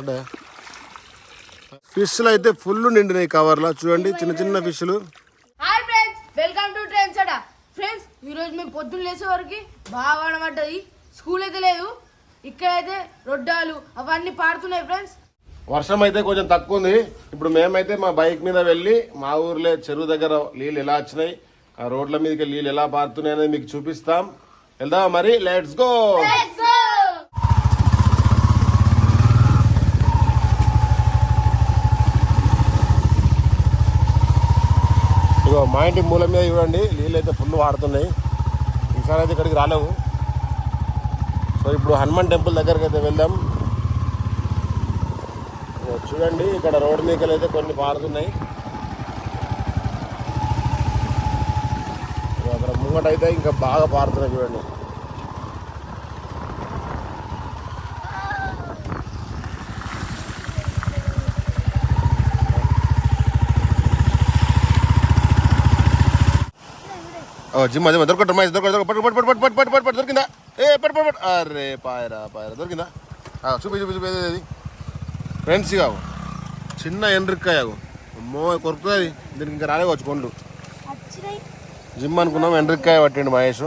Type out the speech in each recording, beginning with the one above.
ఉంటాయా ఫిష్లు అయితే ఫుల్ నిండినాయి కవర్లో చూడండి చిన్న చిన్న ఫిష్లు hi friends welcome to trains అడా ఫ్రెండ్స్ ఈరోజు మేము పొద్దున్న లేచే వరకు బాగా అనబడ్డది స్కూల్ అయితే లేదు. ఇక్కడైతే రొడ్డాలు అవన్నీ పాడుతున్నాయి ఫ్రెండ్స్ వర్షం అయితే కొంచెం తక్కువ ఉంది. ఇప్పుడు మేమైతే మా బైక్ మీద వెళ్ళి మా ఊర్లో చెరువు దగ్గర నీళ్ళు ఎలా వచ్చినాయి ఆ రోడ్ల మీదకి నీళ్ళు ఎలా పారుతున్నాయి అనేది మీకు చూపిస్తాం. వెళ్దాం మరి? లెట్స్ గో ఇదిగో మా ఇంటి మూల మీద చూడండి. నీళ్ళు అయితే ఫుల్ వాడుతున్నాయి. ఈసారి అయితే ఇక్కడికి రాలేము సో ఇప్పుడు హనుమాన్ టెంపుల్ దగ్గరికి అయితే వెళ్దాం. చూడండి ఇక్కడ రోడ్డు మీకలు అయితే కొన్ని పారుతున్నాయి. అక్కడ ముంగట అయితే ఇంకా బాగా పారుతున్నాయి చూడండి. జిమ్ అదే దొరకట్టు మైస్ దొరకదు పట్టు పట్టు పట్టు పట్టు పట్టు పట్టు పట్టు దొరికిందా? ఏ పట్టు పట్టు పట్టు. అరే పాయరా పాయరా దొరికిందా? ఆ, చూపి చూపి చూపి ఏది ఫ్రెండ్స్ కావు చిన్న ఎండ్రిక్కాయ అమ్మో కొరుకుతుంది దీనికి ఇంకా రాలేవచ్చు కొండు జిమ్ అనుకున్నాం ఎండ్రిక్కాయ పట్టిండు మహేష్.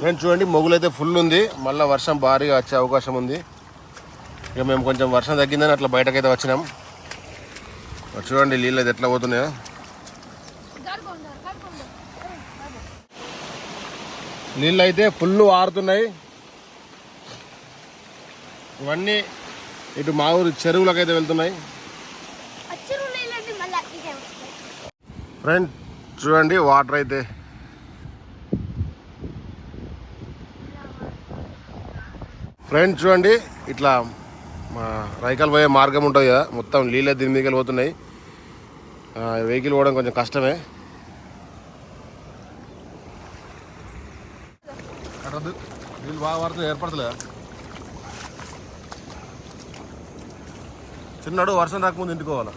ఫ్రెండ్స్ చూడండి మొగులైతే ఫుల్ ఉంది. మళ్ళీ వర్షం భారీగా వచ్చే అవకాశం ఉంది. ఇక మేము కొంచెం వర్షం తగ్గిందని అట్లా బయటకైతే వచ్చినాం. చూడండి నీళ్ళు అయితే ఎట్లా పోతున్నాయో. నీళ్ళు అయితే ఫుల్ ఆరుతున్నాయి. ఇవన్నీ ఇటు మా ఊరు చెరువులకు అయితే వెళ్తున్నాయి. ఫ్రెండ్ చూడండి వాటర్ అయితే. ఫ్రెండ్ చూడండి ఇట్లా మా రైకల్ పోయే మార్గం ఉంటుంది కదా మొత్తం నీళ్ళే దీని మీదకి పోతున్నాయి వెహికల్ పోవడం కొంచెం కష్టమే. కట్టద్దు నీళ్ళు బాగా పడుతుంది ఏర్పడతలే. చిన్నడు వర్షం రాకముందు ఇంటికోవాలా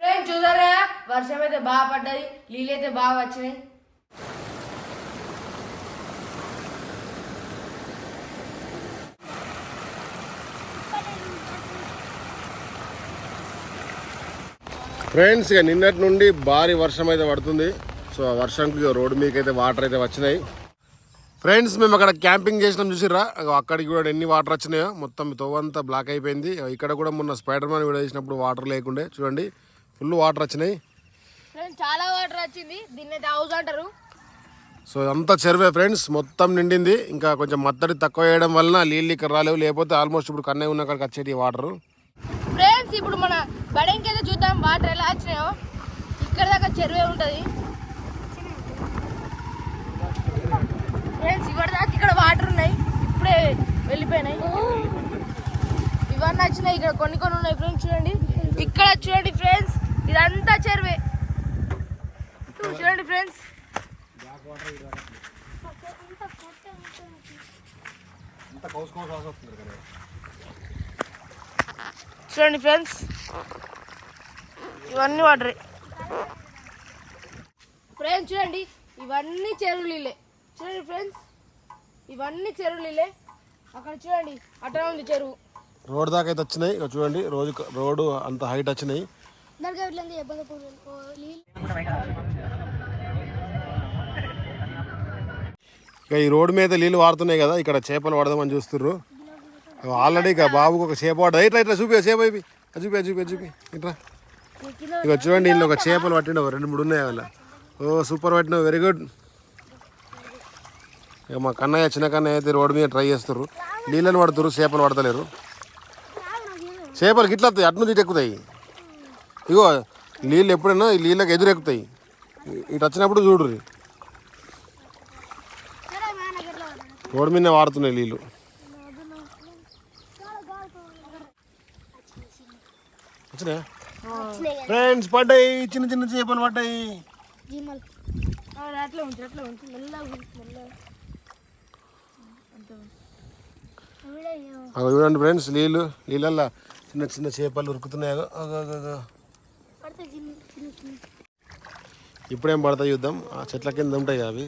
ఫ్రెండ్స్ చూసారా వర్షం అయితే బాగా పడ్డది నీళ్ళు అయితే బాగా వచ్చినాయి. ఫ్రెండ్స్ ఇక నిన్నటి నుండి భారీ వర్షం అయితే పడుతుంది. సో ఆ వర్షంకి ఇక రోడ్డు మీద అయితే వాటర్ అయితే వచ్చినాయి. ఫ్రెండ్స్ మేము అక్కడ క్యాంపింగ్ చేసినాం చూసిరా అక్కడికి కూడా ఎన్ని వాటర్ వచ్చినాయో మొత్తం తోవంతా బ్లాక్ అయిపోయింది. ఇక్కడ కూడా మొన్న స్పైడర్ మ్యాన్ వీడియో చేసినప్పుడు వాటర్ లేకుండే. చూడండి ఫుల్ వాటర్ వచ్చినాయి. చాలా వాటర్ వచ్చింది. దీన్ని హౌస్ అంటారు. సో ఇదంతా చెరువే ఫ్రెండ్స్. మొత్తం నిండింది. ఇంకా కొంచెం మత్తడి తక్కువ వేయడం వలన నీళ్ళు ఇక్కడ రాలేవు. లేకపోతే ఆల్మోస్ట్ ఇప్పుడు కన్నయ్య ఉన్న అక్కడికి వచ్చేటి వాటర్. ఫ్రెండ్స్ ఇప్పుడు మన బడంకి అయితే చూద్దాం. వాటర్ ఎలా వచ్చినాయో. ఇక్కడ దాకా చెరువే ఉంటుంది. ఫ్రెండ్స్ ఇవాళ దాకా ఇక్కడ వాటర్ ఉన్నాయి. ఇప్పుడే వెళ్ళిపోయినాయి. ఇవన్నీ వచ్చినాయి. ఇక్కడ కొన్ని కొన్ని ఉన్నాయి. ఫ్రెండ్స్ చూడండి. ఇక్కడ చూడండి ఫ్రెండ్స్. ఇదంతా చెరువే. చూడండి ఫ్రెండ్స్. చూడండి ఫ్రెండ్స్. ఇవన్నీ వాటరే ఫ్రెండ్స్ చూడండి ఇవన్నీ చెరువు నీళ్ళే. చూడండి ఫ్రెండ్స్ ఇవన్నీ చెరువు నీళ్ళే. అక్కడ చూడండి అట్లా ఉంది చెరువు. రోడ్ దాకా అయితే వచ్చినాయి. ఇక చూడండి రోజు రోడ్డు అంత హైట్ వచ్చినాయి. ఇక ఈ రోడ్డు మీద నీళ్ళు వాడుతున్నాయి కదా ఇక్కడ చేపలు పడదామని చూస్తుర్రు. ఆల్రెడీ ఇక బాబుకు ఒక చేప పడ్డది. ఇట్లా ఇట్లా చూపి చేప అయిపోయి చూపి చూపి చూపి ఇట్లా ఇక చూడండి వీళ్ళు ఒక చేపలు పట్టిండవు. రెండు మూడు ఉన్నాయి వాళ్ళ ఓ సూపర్ పట్టినావు. వెరీ గుడ్ ఇక మా కన్నయ్య చిన్న కన్నయ్య అయితే రోడ్డు మీద ట్రై చేస్తారు నీళ్ళని పడుతురు చేపలు పడతలేరు. చేపలు గిట్ల వస్తాయి అటు నుంచి ఇటు ఎక్కుతాయి. ఇగో నీళ్ళు ఎప్పుడైనా ఈ నీళ్ళకి ఎదురు ఎక్కుతాయి ఇటు వచ్చినప్పుడు చూడు రోడ్డు మీద వాడుతున్నాయి నీళ్ళు ఫ్రెండ్స్ పడ్డాయి. చిన్న చిన్న చేపలు పడ్డాయి. అక్కడ చూడండి ఫ్రెండ్స్ నీళ్ళు నీళ్ళల్లో చిన్న చిన్న చేపలు ఉరుకుతున్నాయి. ఇప్పుడేం పడతాయి చూద్దాం. ఆ చెట్ల కింద ఉంటాయి అవి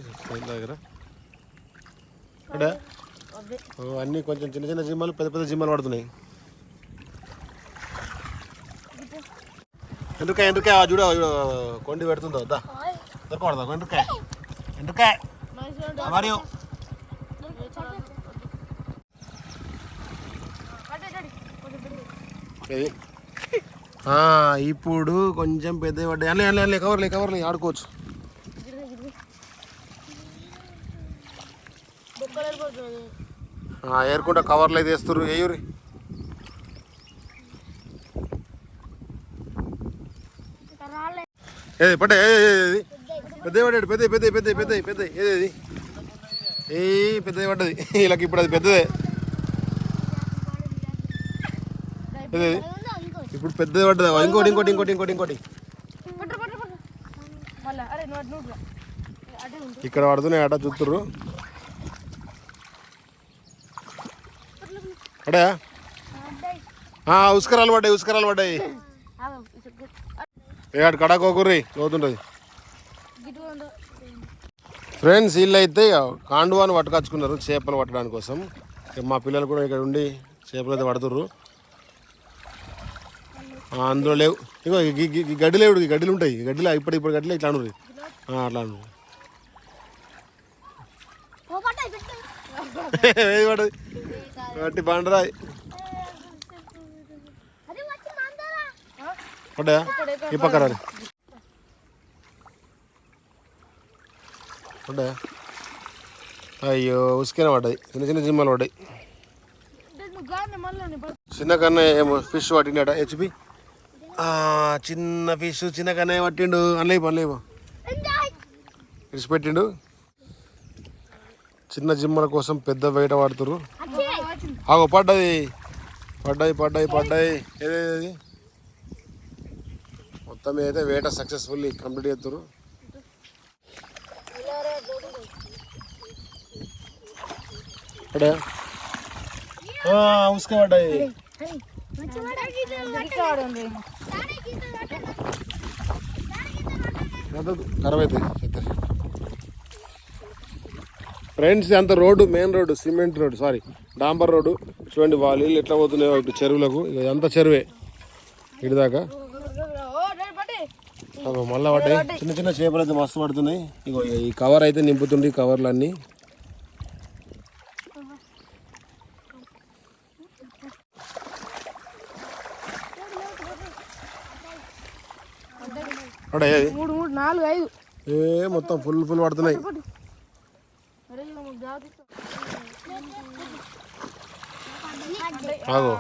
దగ్గర. ఇక్కడ. అన్నీ కొంచెం చిన్న చిన్న జిమ్మలు పెద్ద పెద్ద జిమ్మలు పడుతున్నాయి. ఎండుకాయ ఎండుకాయ చూడ చూడు కొండి పెడుతుందో వద్దా దొరకబడదా ఎండుకాయ? ఎండుకాయ. మరియు ఇప్పుడు కొంచెం పెద్ద పడ్డాయి. అన్నీ అన్నీ అన్నీ కవర్లే కవర్లే ఆడుకోవచ్చు ఆ, ఏరుకుంటా కవర్లు అయితే వేస్తారు వేయూరి ఏది పడ్డా ఏది పెద్ద పడ్డాడు పెద్ద పెద్ద పెద్ద పెద్ద పెద్ద ఏది ఏ పెద్దది పడ్డది. వీళ్ళకి ఇప్పుడు అది పెద్దదే. ఏది ఇప్పుడు పెద్దది పడ్డది? ఇంకోటి ఇంకోటి ఇంకోటి ఇంకోటి ఇంకోటి. ఇక్కడ పడుతున్నాయి అట చూస్తుర్రు. పడా ఉస్కరాలు పడ్డాయి ఉస్కరాలు పడ్డాయి. ఆగు, ఇటు గిట్- ఏ అటు కడాకోకుర్రి లోతుంటుంది. ఫ్రెండ్స్ వీళ్ళు అయితే కాండువాని పట్టుకొచ్చుకున్నారు చేపలు పట్టడానికి కోసం. మా పిల్లలు కూడా ఇక్కడ ఉండి చేపలు అయితే పడుతుర్రు. అందులో లేవు. ఇగో గడ్డి లేవుడు గడ్డిలు ఉంటాయి. గడ్డిలో ఇప్పుడు ఇప్పుడు గడ్డిలో ఇట్లా అనుర్రి ఆ, అట్లా అను ఏది పడది వాటి బండరాయి. పడ్డాయా ఈ పక్క రాని అయ్యో ఉసుకైనా పడ్డాయి. చిన్న చిన్న జిమ్మలు పడ్డాయి. చిన్న కన్నయ్య ఏమో ఫిష్ పట్టిండట హెచ్పి. చిన్న ఫిష్ చిన్న కన్నయ్య పట్టిండు. అనలేపు అనలేపు విడిచిపెట్టిండు చిన్న జిమ్మల కోసం పెద్ద వేట పడుతురు ఆగో పడ్డది. పడ్డాయి పడ్డాయి పడ్డాయి ఏదేది మొత్తం అయితే వేట సక్సెస్ఫుల్లీ కంప్లీట్ చేస్తారు పడ్డా ఉసుక పడ్డాయి ఇక్కడ ఖరాబ్ అవుతాయి ఫ్రెండ్స్ అంత road main road cement road sorry. డాంబర్ road చూడండి వాళ్ళు ఇల్లు ఎట్లా పోతున్నాయో ఇటు చెరువులకు. ఇక అంతా చెరువే. ఇటు దాకా మళ్ళా పడ్డాయి చిన్న చిన్న చేపలు అయితే మస్తు పడుతున్నాయి. ఇగో ఈ కవర్ అయితే నింపుతుండే కవర్లు అన్నీ ఏ మొత్తం ఫుల్ ఫుల్ పడుతున్నాయి. ఆగో.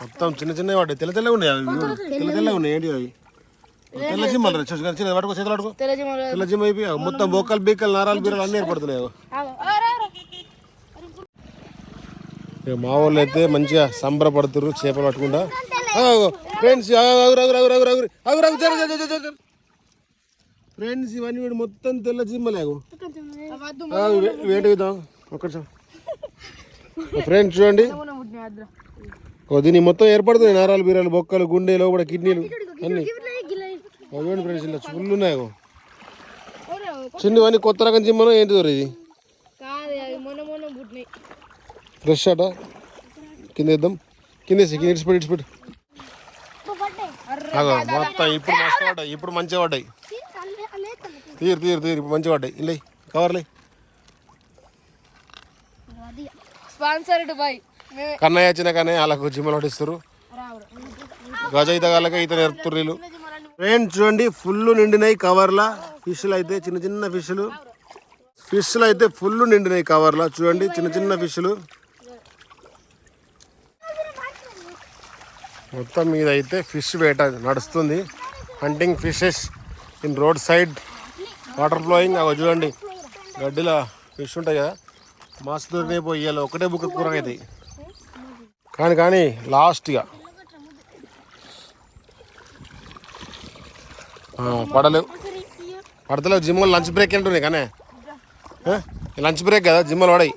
మొత్తం చిన్న చిన్నవి పడ్డాయి తెల్ల తెల్లగా ఉన్నాయి అవి. తెల్ల తెల్లగా ఉన్నాయి. ఏంటి అవి? తెల్ల జిమ్మలు రా. చిన్న చిన్న పట్టుకో చేతులు పట్టుకో తెల్ల జిమ్ అయిపోయి. మొత్తం బొక్కలు బీక్కలు నారాలు బీరాలు అన్నీ ఏర్పడుతున్నాయి. ఇక మా వాళ్ళు అయితే మంచిగా సంబరపడుతున్నారు చేపలు పట్టుకుంటా. ఫ్రెండ్స్ ఫ్రెండ్స్ ఇవన్నీ మొత్తం తెల్ల జిమ్మలేగు వేట ఇద్దాం ఒక్క ఫ్రెండ్స్ చూడండి. ఓ దీన్ని మొత్తం ఏర్పడుతున్నాయి నారాలు బీరాలు బొక్కలు గుండెలు కూడా కిడ్నీలు అన్ని. చూడండి ఫ్రెండ్స్ ఇలా ఫుల్ ఉన్నాయి. చిన్నవన్నీ కొత్త రకం జిమ్మను ఏంటి దొర ఇది? కాదు అవి మొన్న మొన్న పుట్టినాయి. ఫ్రెష్ అట? కింద వేద్దాం. కింద కింద ఇడిచిపెట్టి ఇడిచిపెట్టి. అగో మొత్తం ఇప్పుడు మస్తు పడ్డాయి ఇప్పుడు మంచిగా పడ్డాయి. తీరు తీరు తీరు ఇప్పుడు మంచిగా పడ్డాయి. ఇల్లే కవర్లే స్పాన్సర్డ్ బై మేమే. కన్నయ్య చిన్న కన్నయ్య వాళ్ళకు జిమ్మలు పట్టిస్తారు గజ ఈత గాళ్ళకి ఈత నేర్పుతారు వీళ్ళు. ఫ్రెండ్స్ చూడండి ఫుల్ నిండినాయి కవర్లా. ఫిష్లు అయితే చిన్న చిన్న ఫిష్లు. ఫిష్లు అయితే ఫుల్ నిండినాయి కవర్లా. చూడండి చిన్న చిన్న ఫిష్లు. మొత్తం మీద అయితే ఫిష్ వేట నడుస్తుంది. Hunting fishes in road side water flowing అవి చూడండి గడ్డిలో ఫిష్ ఉంటాయి కదా. మస్తు పోయాలి ఒకటే బుక్ కూర అవుతాయి కానీ కానీ లాస్ట్గా. పడలేవు. పడతలేవు. జిమ్లో లంచ్ బ్రేక్ ఉంటున్నాయి కానీ. లంచ్ బ్రేక్ కదా జిమ్లో పడాయి.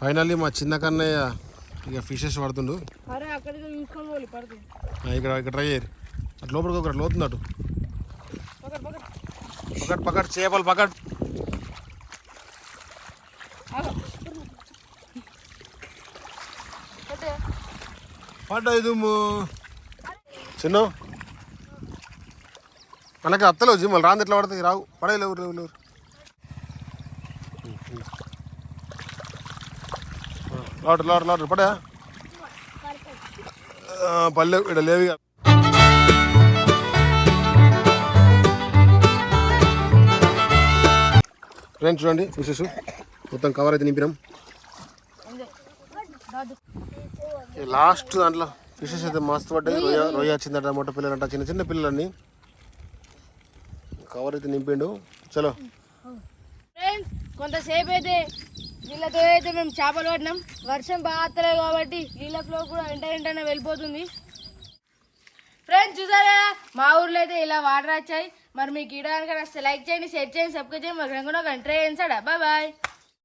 ఫైనల్లీ మా చిన్న కన్నయ్య ఇక ఫిషెస్ పడుతుండు. ఇక్కడ ఇక్కడ ట్రై చేయరు. అటు లోపలికి ఒకటి లోతుంది అటు. పకడ్ పకడ్ చేపలు పకడ్. పడ్డాయి దుమ్ము చిన్న. మనకి అత్తలేవు జిమ్మలు రాంది ఎట్లా పడతాయి? రావు. పడే లేవు లేవు లేవు. లాడు లాడు పడా పల్లె ఇక్కడ లేవు ఫ్రెండ్స్ చూడండి ఫిషెస్ మొత్తం కవర్ అయితే నింపినాం. లాస్ట్ దాంట్లో ఫిషెస్ అయితే మస్తు పడ్డాయి. రొయ్య రొయ్య వచ్చిందట మొట్ట పిల్లలంట చిన్న చిన్న పిల్లలన్నీ. కవర్ అయితే నింపిండు. చలో. ఫ్రెండ్స్ కొంతసేపు అయితే వీళ్ళతో అయితే మేము చేపలు పట్టినాం. వర్షం బాగా కాబట్టి నీళ్ళ ఫ్లో కూడా వెంట వెంటనే వెళ్ళిపోతుంది. ఫ్రెండ్స్ చూసారా? మా ఊర్లో అయితే ఇలా వాటర్ వచ్చాయి. మరి మీకు ఈ కనుక లైక్ చేయండి షేర్ చేయండి సబ్స్క్రైబ్ చేయండి. మరి కూడా ట్రై చేయండి సార్ బాయ్ బాయ్.